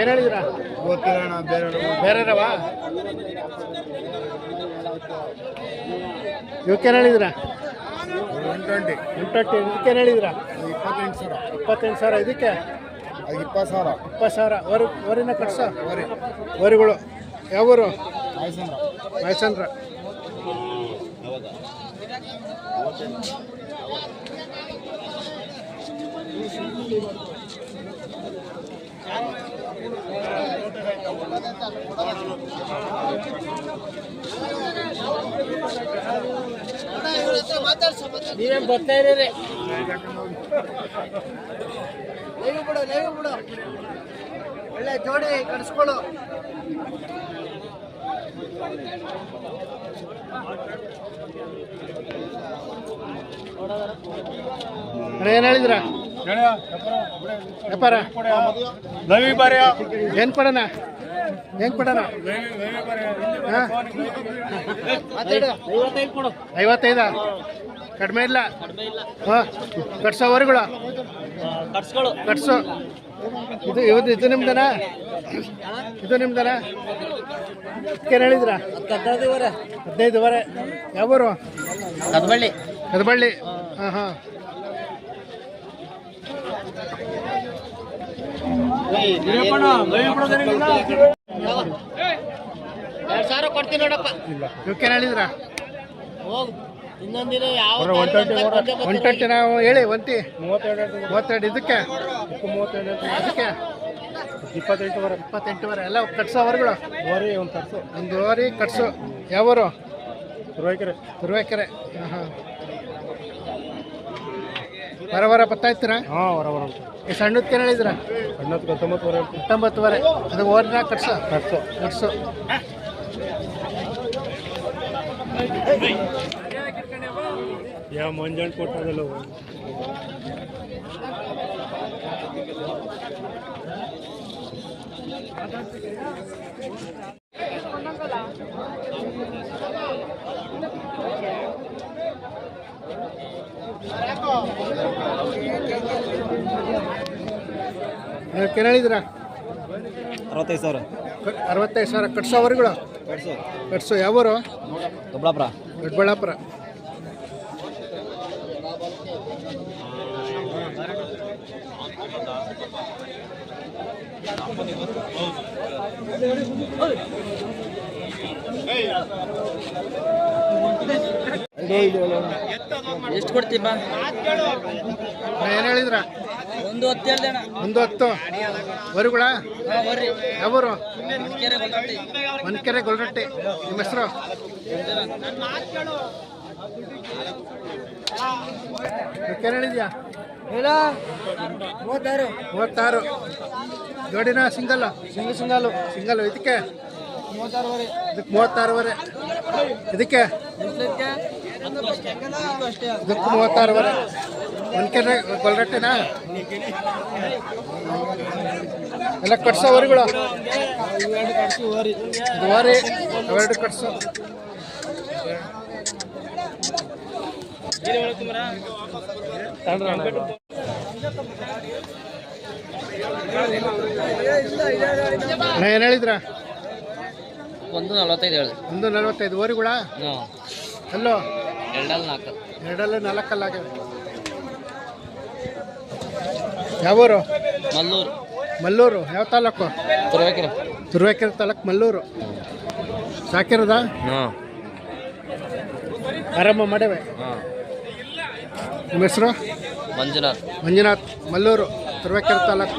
ಏನು ಹೇಳಿದಿರಾ? ಗೊತ್ತಿರೋಣ ಬೇರೆ ಬೇರೆರವ ಇವಕ್ಕೇನು ಹೇಳಿದ್ರ? ಒನ್ ಟ್ವೆಂಟಿ ಎಂಟಟ್ಟು ಇದಕ್ಕೇನು ಹೇಳಿದ್ರ? ಇಪ್ಪತ್ತೆಂಟು ಸಾವಿರ. ಇಪ್ಪತ್ತೆಂಟು ಸಾವಿರ ಇದಕ್ಕೆ? ಅದು ಇಪ್ಪತ್ತು ಸಾವಿರ. ಇಪ್ಪತ್ತು ಸಾವಿರ ವರಿ, ವರಿನ ಕಟ್ಸ? ವರಿ ವರಿಗಳು. ಯಾವೂರು? ಆಯ್ಸಂದ್ರ ಮೈಸಂದ್ರ ನೀವೇನು ಬರ್ತಾ ಲೈವ್ ಬಿಡು ಲೈವ್ ಬಿಡು. ಒಳ್ಳೆ ಜೋಡಿ ಕಡಿಸ್ಕೊಳ್ಳು ಏನ್ ಏನು ಹೇಳಿದ್ರ? ವ್ಯಾಪಾರ ನವಿ ಬಾರ್ಯ. ಏನು ಕೊಡೋಣ? ಹೆಂಗೆ ಕೊಡೋಣ? ಹಾಂ? ಐವತ್ತೈದ? ಕಡಿಮೆ ಇಲ್ಲ. ಹಾಂ? ಕಟ್ಸೋ ವರಿಗಳು ಕಟ್ಸ್ಕೊಳ್ಳು ಕಟ್ಸು. ಇದು ಇವತ್ತು ಇದು ನಿಮ್ದನ? ಇದು ನಿಮ್ದನ? ಏನು ಹೇಳಿದ್ರ? ಹದಿನೈದು ಹದಿನೈದುವರೆ ಯಾವೂರು ಕದಬಳ್ಳಿ. ಕದಬಳ್ಳಿ. ಹಾಂ ಹಾಂ. ಎರಡು ಸಾವಿರ ಕೊಡ್ತೀನಿ ನೋಡಪ್ಪ. ಹೇಳಿದ್ರ? ಹೋಗ್. ಇನ್ನೊಂದಿನ ಯಾವ ಒನ್ ಟ್ವೆಂಟಿ ನಾವು ಹೇಳಿ ಒಂಟಿ. ಮೂವತ್ತೆರಡು ಮೂವತ್ತೆರಡು ಇದಕ್ಕೆ. ಮೂವತ್ತೆರಡು ಇದಕ್ಕೆ. ಇಪ್ಪತ್ತೆಂಟು ವರೆ ಎಲ್ಲ ಕಟ್ಸೋ ವರಿಗಳು ವರಿ ಒಂದು ವರಿ ಕಟ್ಸು. ಯಾವೂರು? ತುರುವೇಕೆರೆ. ತುರುವೇಕೆರೆ. ಹಾಂ ಹಾಂ ಬರ ಬರ ಬತ್ತಾಯ್ತೀರಾ ಹಾಂ ವರ ವರ ಈ ಸಣ್ಣದಕ್ಕೆ ಹೇಳಿದ್ರ ಹತ್ತೊಂಬತ್ತು ಹತ್ತೊಂಬತ್ತುವರೆ. ಹತ್ತೊಂಬತ್ತುವರೆ ಅದು ಓರ್ನ ಕಟ್ಸ. ಕಟ್ಸು. ಕಟ್ಸು. ಯಾವ ಮಂಜಾಣ ಕೊಟ್ಟದಲ್ಲ ಇವಕ್ಕೇನು ಹೇಳಿದ್ರ ಅರವತ್ತೈದು ಸಾವಿರ. ಅರವತ್ತೈದು ಸಾವಿರ ಕಟ್ಸೋ ಅವರುಗಳು? ಕಟ್ಸೋ. ಕಟ್ಸೋ. ಯಾವರು? ದೊಡ್ಡಬಳ್ಳಾಪುರ. ದೊಡ್ಡಬಳ್ಳಾಪುರ. ಎಷ್ಟು ಕೊಡ್ತೀಪ ಏನು ಹೇಳಿದ್ರ? ಒಂದು ಹತ್ತು ಹೇಳ್ದೇಣ ಒಂದು ಹತ್ತು? ಬರುಗಳ ಹಾಂ ಬರ್ರಿ. ಯಾವೂರು? ಕೆರೆ ಮನ್ಕೆರೆ ಗೊಲ್ರಟ್ಟಿ ನಿಮ್ಮ ಹೆಸರು? ಹೇಳಿದ್ಯಾ? ಹೇಳ? ಮೂವತ್ತಾರು. ಮೂವತ್ತಾರು. ಜೋಡಿನ ಸಿಂಗಲ್? Single single. ಸಿಂಗಲ್ ಇದಕ್ಕೆ? ಮೂವತ್ತಾರುವರೆ. ಇದಕ್ಕೆ ಮೂವತ್ತಾರುವರೆ. ಇದಕ್ಕೆ? ಇದಕ್ಕೆ ಮೂವತ್ತಾರುವರೆ. ಮನ್ಕೆರೆ ಗೊಲ್ರಟ್ಟಿನಾ ಎಲ್ಲ ಕಟ್ಸೋ ಹೊರಿಗಳು ಇವೆರಡು ಕಟ್ಸಿ ಹೋರಿ ಇದು ವಾರಿ ಅವೆರಡು ಕಟ್ಸು. ಅಣ್ಣ ಏನು ಹೇಳಿದ್ರ? ಒಂದು ನಲ್ವತ್ತೈದು ಹೇಳಿದೆ. ಒಂದು ನಲವತ್ತೈದು. ವರಿಗಳ ಹಲೋ ಎರಡಲ್ಲಿ ನಾಲ್ಕು ಎರಡಲ್ಲೂ ಆಗ್ಯಾವ. ಯಾವೂರು? ಮಲ್ಲೂರು. ಮಲ್ಲೂರು. ಯಾವ ತಾಲೂಕು? ತುರುವೇಕೆರೆ. ತುರುವೇಕೆರೆ ತಾಲೂಕು ಮಲ್ಲೂರು. ಸಾಕಿರದ? ಹಾಂ. ಆರಂಭ ಮಾಡೇವೆ ಹಾಂ. ನಿಮ್ಮ ಹೆಸರು? ಮಂಜುನಾಥ್. ಮಂಜುನಾಥ್. ಮಲ್ಲೂರು. ತುರುವೇಕೆರೆ ತಾಲೂಕು.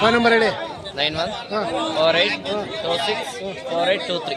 ಫೋನ್ ನಂಬರ್ ಹೇಳಿ. ನೈನ್ ಒನ್ ಹಾಂ. Four eight two six four eight two three.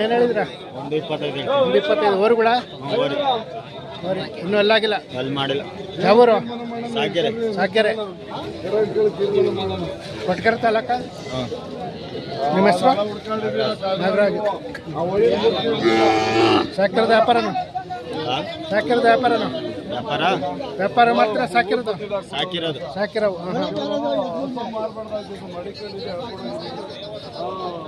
ಏನು ಹೇಳಿದ್ರ? ಒಂದು ಇಪ್ಪತ್ತೈದು ಒಂದು ಇಪ್ಪತ್ತೈದು. ಊರುಗಳ ಇನ್ನೂ ಅಲ್ಲಾಗಿಲ್ಲ ಅಲ್ಲಿ ಮಾಡಿಲ್ಲ. ಯಾವೂರು ಸಾಕೆರೆ. ಸಾಕೆರೆ. ಕೊಟ್ಕೆರೆ ತಾಲೂಕ? ನಿಮ್ಮ ಹೆಸರು? ನಾಗರಾಜ್. ಸಾಕಿರೋದು ವ್ಯಾಪಾರನ? ಸಾಕಿರೋದು ವ್ಯಾಪಾರನ? ವ್ಯಾಪಾರ? ವ್ಯಾಪಾರ ಮಾತ್ರ ಸಾಕಿರೋದು? ಸಾಕಿರೋದು. ಸಾಕಿರವು ಹಾಂ. ا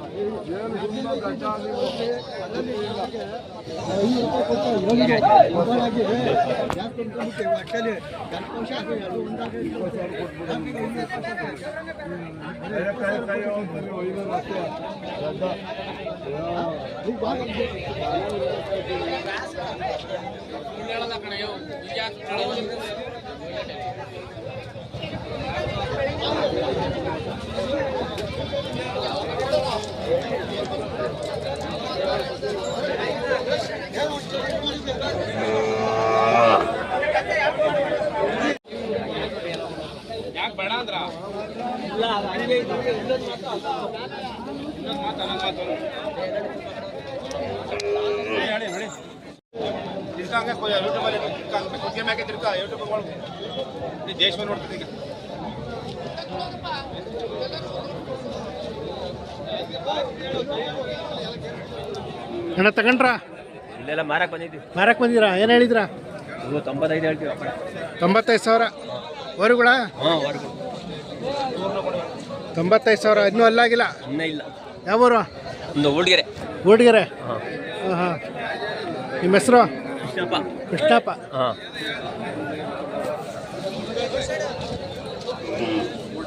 هي ಹಾಂ ದೇಶ ನೋಡ್ತಿದ್ದೀಗ ಅಣ್ಣ ತಗೊಂಡ್ರಾ? ಇಲ್ಲೆಲ್ಲ ಮಾರಕ್ ಬಂದಿದ್ವಿ. ಮಾರಕ್ ಬಂದಿರಾ ಏನು ಹೇಳಿದ್ರ? ತೊಂಬತ್ತೈದು ಹೇಳ್ತೀವಿ ತೊಂಬತ್ತೈದು ಸಾವಿರ. ವರುಗಳ? ಹಾಂ ವರ್ಗು ತೊಂಬತ್ತೈದು ಸಾವಿರ. ಇನ್ನೂ ಅಲ್ಲಾಗಿಲ್ಲ? ಇನ್ನೂ ಇಲ್ಲ. ಯಾವೂರು ಒಂದು ಹುಡುಗರೆ ಹುಡುಗರೆ ಹಾಂ ಹಾಂ. ನಿಮ್ಮ ಹೆಸರು? ಕೃಷ್ಣಪ್ಪ. ಕೃಷ್ಣಪ್ಪ. ಹಾಂ.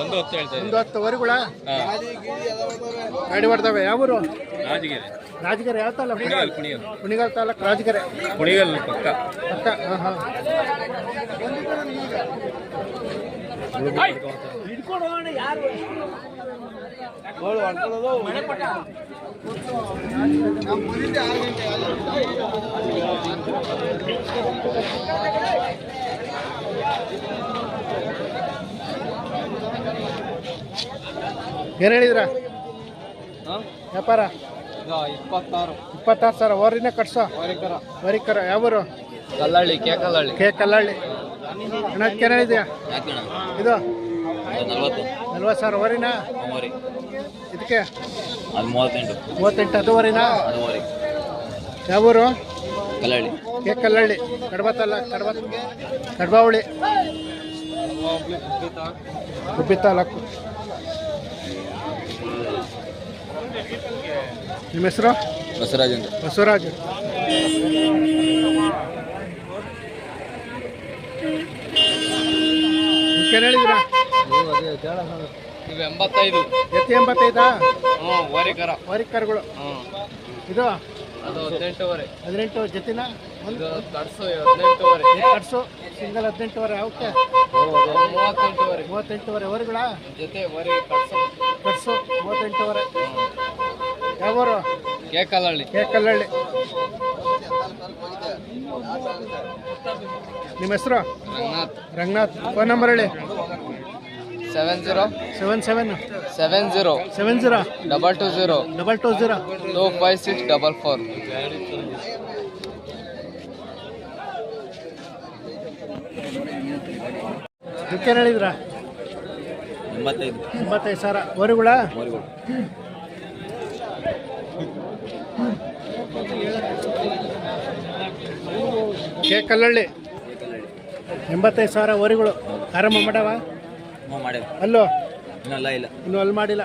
ಒಂದು ಹೊತ್ತು ಹೇಳ್ತಾ ಒಂದು ಹತ್ತು ವರುಗಳ? ಗಾಡಿ ಹೊಡ್ದವೆ ಯಾವೂರು ರಾಜಗಿರಿ. ರಾಜಗೆರೆ ಯಾವ ತಾಲೂಕು? ಕುಣಿಗಲ್ ಕುಣಿಗಲ್. ಕುಣಿಗಲ್ ತಾಲೂಕು ರಾಜಗೆರೆ. ಕುಣಿಗಲ್ ಪಕ್ಕ. ಪಕ್ಕ ಹಾಂ. ಹಾಂ. ಏನು ಹೇಳಿದ್ರ? ವ್ಯಾಪಾರ? ಇಪ್ಪತ್ತಾರು. ಇಪ್ಪತ್ತಾರು ಸಾವಿರ. ಓರಿನ ಕಟ್ಸೋ? ವರಿಕರ. ಯಾವೂರು ಕಲ್ಲಳ್ಳಿ ಕೆ ಕಲ್ಲಳ್ಳಿ. ಕೆ ಕಲ್ಲಳ್ಳಿ. ಹಣಕ್ಕೆ ಏನು ಹೇಳಿದ್ಯಾ? ಇದು? ನಲ್ವತ್ತು. ಸಾವಿರ. ವರಿನ? ಇದಕ್ಕೆ? ಮೂವತ್ತೆಂಟು. ಮೂವತ್ತೆಂಟು. ಅದುವರೆನಾ ಯಾವೂರು ಕಲ್ಲಳ್ಳಿ. ಕೆ ಕಲ್ಲಳ್ಳಿ. ಕಡ್ಬತ್ತಲ್ಲ ಕಡ್ಬ ಕಡಬ ಕಡಬಾವಳಿ ಗುಬ್ಬಿ ತಾಲೂಕು. ನಿಮ್ಮ ಹೆಸರು? ಬಸವರಾಜ್. ಏನು ಹೇಳಿದ್ರ? ಇವು ಎಂಬತ್ತೈದು. ಎತ್ತಿ ಎಂಬತ್ತೈದಾ? ಹ್ಞೂ ವರಿಕರ. ವರಿಕರ್ಗಳು. ಹ್ಞೂ. ಇದು? ಅದು ಹದಿನೆಂಟುವರೆ ಹದಿನೆಂಟು ಜೊತೆನ? ಒಂದು ಕಟ್ಸು ಕಡ್ಸು ಹದಿನೆಂಟುವರೆ ಕಟ್ಸು? ಸಿಂಗಲ್ ಹದಿನೆಂಟುವರೆ ಅವಕ್ಕೆ ಮೂವತ್ತೆಂಟುವರೆ ಮೂವತ್ತೆಂಟುವರೆ ವರೆಗಳ ಜೊತೆ ವರಿ ಕಡ್ಸು ಕಟ್ಸು ಮೂವತ್ತೆಂಟುವರೆ ಯಾವೂರು? ಕೆ ಕಲ್ಲಳ್ಳಿ ಕೆ ಕಲ್ಲಹಳ್ಳಿ ನಿಮ್ಮ ಹೆಸರು? ರಂಗನಾಥ್. ರಂಗನಾಥ್. ಫೋನ್ ನಂಬರ್ ಹೇಳಿ. Seven zero. Seven seven. Seven zero. Seven zero. Double two zero. Double two zero. Two five six double four. ಇದಕ್ಕೇನು ಹೇಳಿದ್ರ? ಎಂಬತ್ತೈದು. ಎಂಬತ್ತೈದು ಸಾವಿರ. ವರೆಗಳ ಕೆ ಕಲ್ಲಳ್ಳಿ. ಎಂಬತ್ತೈದು ಸಾವಿರ ವರೆಗಳು ಆರಾಮ ಮಾಡವ? ಅಲ್ಲೋ? ಇನ್ನಲ್ಲ ಇಲ್ಲ. ಇನ್ನೂ ಅಲ್ಲಿ ಮಾಡಿಲ್ಲ.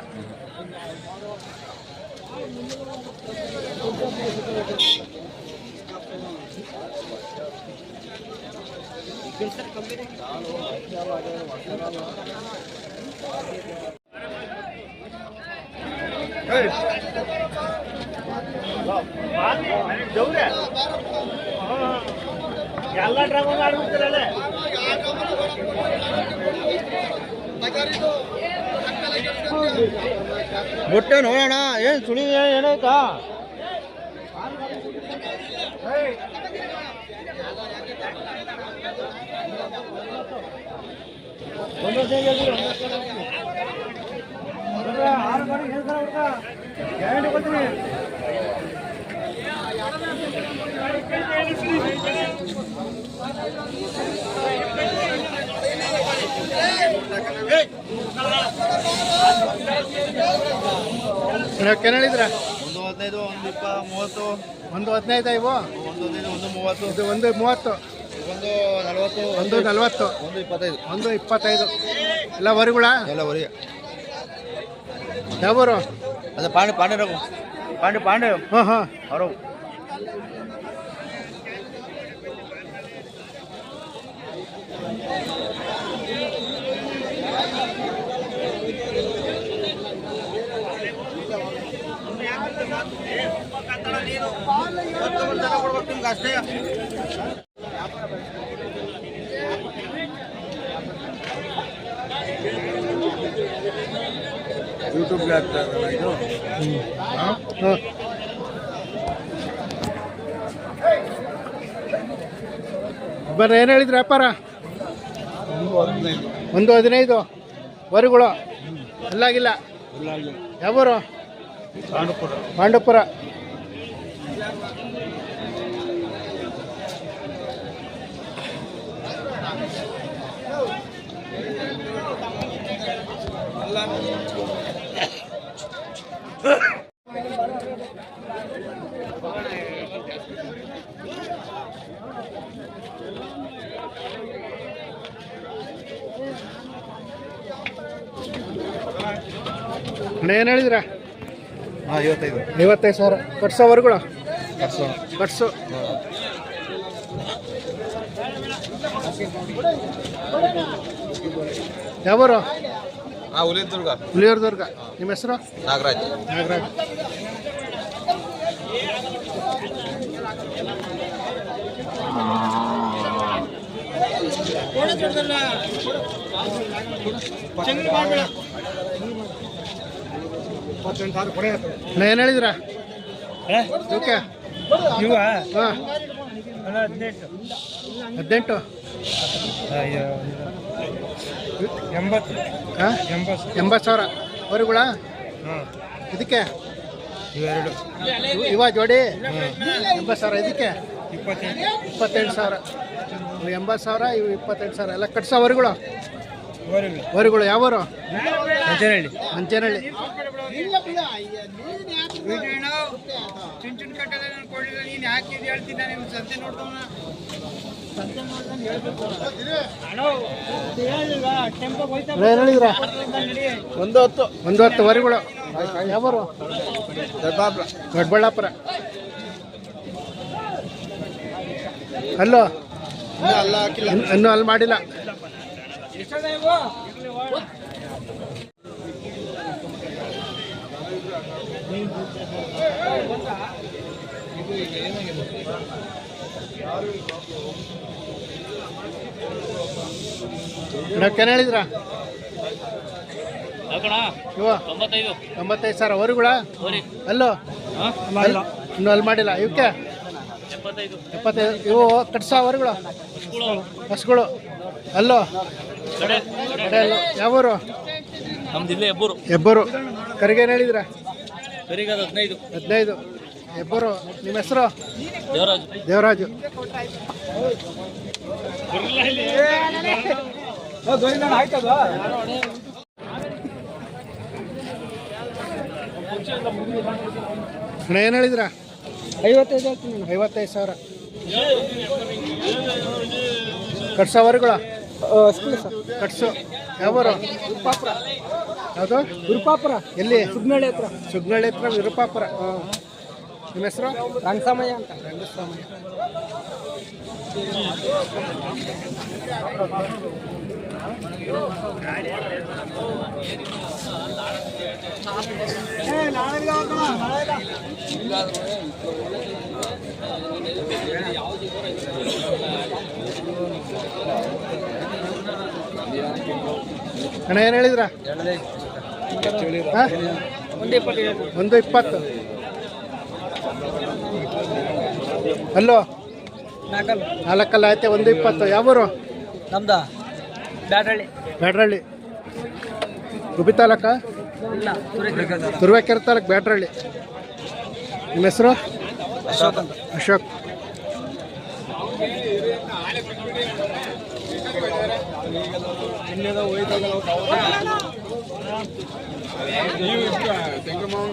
ಎಲ್ಲ ಡ್ರಾಮಾ ಮಾಡ್ಬಿಡ್ತೀರಲ್ಲ ಮೊಟ್ಟೆ ನೋಡೋಣ ಏನು ಸುಳಿ ಏನಾಯ್ತಾ ಏನು ಹೇಳಿದ್ರ? ಒಂದು ಹದಿನೈದು ಒಂದು ಇಪ್ಪ ಮೂವತ್ತು. ಒಂದು ಹದಿನೈದು ಇವು? ಒಂದು ಹದಿನೈದು ಒಂದು ಮೂವತ್ತು. ಇದು ಒಂದು ಮೂವತ್ತು. ಒಂದು ನಲವತ್ತು. ಒಂದು ನಲ್ವತ್ತು. ಒಂದು ಇಪ್ಪತ್ತೈದು. ಒಂದು ಇಪ್ಪತ್ತೈದು. ಎಲ್ಲ ವರಿಗಳ ಎಲ್ಲ ಹೊರಗೆ ಯಾವರು? ಅದೇ ಪಾಂಡೆ ಪಾಂಡೆ ಪಾಂಡೆ ಪಾಂಡೆ. ಹಾಂ ಹಾಂ. ಅವರು. ಯೂಟ್ಯೂಬ್ಗೆ ಆಗ್ತದೆ ಇದು. ಹಾಂ. ಬರ್ರಿ, ಏನು ಹೇಳಿದ್ರಿ ವ್ಯಾಪಾರ ಒಂದು ಹದಿನೈದು. ವರಿಗಳು. ಅಲ್ಲಾಗಿಲ್ಲ. ಯಾವರು? ಪಾಂಡವಪುರ. ಅಣ್ಣ ಏನು ಹೇಳಿದ್ರ? ಹಾಂ ಐವತ್ತೈದು. ಐವತ್ತೈದು ಸಾವಿರ. ಕಟ್ಸೋ ವರಿಗಳು ಕಟ್ಸು. ಯಾವರು? ಹಾಂ ಹುಲಿ ದುರ್ಗ ಹುಲಿಯೂರ್ದುರ್ಗ ನಿಮ್ಮ ಹೆಸರು? ನಾಗರಾಜ್. ನಾಗರಾಜ್. ನಾ ಏನು ಹೇಳಿದ್ರ? ಓಕೆ. ಹಾಂ. ಹದಿನೆಂಟು. ಎಂಬತ್ತು. ಹಾಂ ಎಂಬತ್ತು. ಎಂಬತ್ತು ಸಾವಿರ. ವರಿಗಳ ಇದಕ್ಕೆ? ಇವೆರಡು. ಇವ್- ಜೋಡಿ? ಎಂಬತ್ತು ಸಾವಿರ. ಇದಕ್ಕೆ? ಇಪ್ಪತ್ತೆಂಟು ಇಪ್ಪತ್ತೆಂಟು ಸಾವಿರ. ಇವು ಎಂಬತ್ತು ಸಾವಿರ ಇವು ಇಪ್ಪತ್ತೆಂಟು ಸಾವಿರ. ಎಲ್ಲ ಕಟ್ಸೋ ವರಿಗಳು ಓರಿಗಳು ವರಿಗಳು ಯಾವರು? ಮಂಚೇನಹಳ್ಳಿ. ಮಂಚೇನಹಳ್ಳಿ. ಏನು ಹೇಳಿದ್ರ ಒಂದು ಹತ್ತು. ಒಂದು ಹತ್ತು ವರಿಗಳು. ಯಾವರು ದೊಡ್ಡಬಳ್ಳಾಪುರ. ಹಲೋ ಅಲ್ಲ? ಇನ್ನೂ ಅಲ್ಲಿ ಮಾಡಿಲ್ಲ. ಏನು ಹೇಳಿದ್ರ? ಇವ ತೊಂಬತ್ತೈದು. ಸಾವಿರ. ಅವರುಗಳ? ಅಲ್ಲೋ? ಇನ್ನು ಅಲ್ಲಿ ಮಾಡಿಲ್ಲ. ಇವಕ್ಕೆ ಎಪ್ಪತ್ತೈದು. ಇವು ಕಟ್ಸ ಹಸುಗಳು. ಅಲ್ಲೋ? ಯಾವೂರು? ನಮ್ದು ಇಲ್ಲೇ ಹೆಬ್ಬರು. ಕರಿಗೇನು ಹೇಳಿದ್ರ? ಕರಿಗದು ಹದಿನೈದು. ಹದಿನೈದು. ಹೆಬ್ಬರು ನಿಮ್ಮ ಹೆಸರು? ದೇವರಾಜ್. ದೇವರಾಜು. ಅಣ್ಣ ಏನು ಹೇಳಿದ್ರ? ಐವತ್ತೈದು ಐವತ್ತೈದು ಸಾವಿರ ಕಟ್ಸವರ್ಗಳ ಕಟ್ಸು. ಯಾವ್ರ? ಯಾವುದು? ವಿರೂಪಾಪುರ ಎಲ್ಲಿ? ಸುಗ್ನಳ್ಳಿ ಹತ್ರ. ಸುಗ್ನಳ್ಳಿ ಹತ್ರ ವಿರುಪಾಪುರ. ನಿಮ್ಮ ಹೆಸರು? ರಂಗಸಾಮಯ್ಯ ಅಂತ. ರಂಗಸ್ವಾಮಿ ಅಣ್ಣ ಏನು ಹೇಳಿದ್ರ? ಒಂದು ಇಪ್ಪತ್ತು. ಅಲ್ಲೋ? ನಾಲ್ಕಲ್ಲ. ಐತೆ ಒಂದು ಇಪ್ಪತ್ತು. ಯಾವೂರು? ನಮ್ದ? ಬ್ಯಾಡ್ರಳ್ಳಿ ಬ್ಯಾಡ್ರಳ್ಳಿ. ಗುಬ್ಬಿ ತಾಲೂಕ? ಇಲ್ಲ ತುರುವೇಕೆರೆ ತಾಲೂಕು. ಬ್ಯಾಡ್ರಳ್ಳಿ. ನಿಮ್ಮ ಹೆಸರು? ಅಶೋಕ್ ಅಶೋಕ್.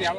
ಅಶೋಕ್